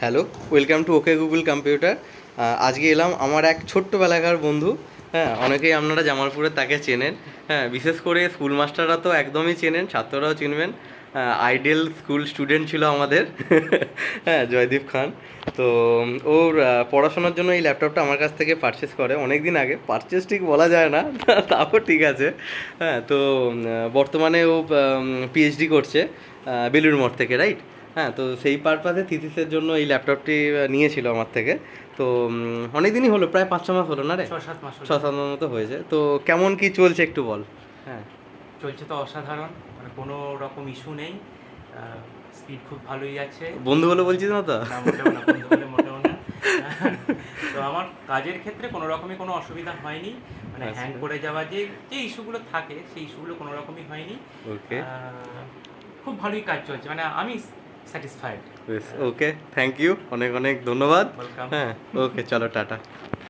Hello, welcome to okay Google computer. আজকে এলাম আমার এক ছোট্টবেলাকার বন্ধু হ্যাঁ অনেকেই আপনারা জামালপুরে তাকে চেনেন। হ্যাঁ বিশেষ করে স্কুল মাস্টাররা তো একদমই চেনেন, ছাত্ররাও চিনবেন। আইডিয়াল স্কুল স্টুডেন্ট ছিল আমাদের হ্যাঁ জয়দীপ খান। তো ওর পড়াশোনার জন্য এই ল্যাপটপটা আমার কাছ থেকে পারচেস করে অনেক দিন আগে। পারচেস ঠিক বলা যায় না, তাও ঠিক আছে। হ্যাঁ তো বর্তমানে ও পিএইচডি করছে বেলুর মঠ থেকে রাইট হ্যাঁ তো সেই পারপাসে থিসিসের জন্য এই ল্যাপটপটি নিয়েছিল আমার থেকে। তো অনেক দিনই হলো প্রায় পাঁচ ছ মাস হলো না রে? ছ সাত মাস। ছ সাত মাস মতো হয়েছে। তো কেমন কি চলছে একটু বল? হ্যাঁ। চলছে তো অসাধারণ। মানে কোনো রকম ইস্যু নেই। স্পিড খুব ভালোই আছে। বন্ধু বলে বলছিস না তো? না মোটেও না বন্ধু বলে মোটেও না। তো আমার কাজের ক্ষেত্রে কোনো রকমই কোনো অসুবিধা হয়নি। মানে আচ্ছা। হ্যাং করে যাওয়া যে যে ইস্যুগুলো থাকে সেই ইস্যুগুলো কোনো রকমই হয়নি। ওকে খুব ভালোই কাজ চলছে। মানে আমি স্যাটিসফাইড ওকে থ্যাংক ইউ অনেক অনেক ধন্যবাদ। হ্যাঁ ওকে চলো টাটা।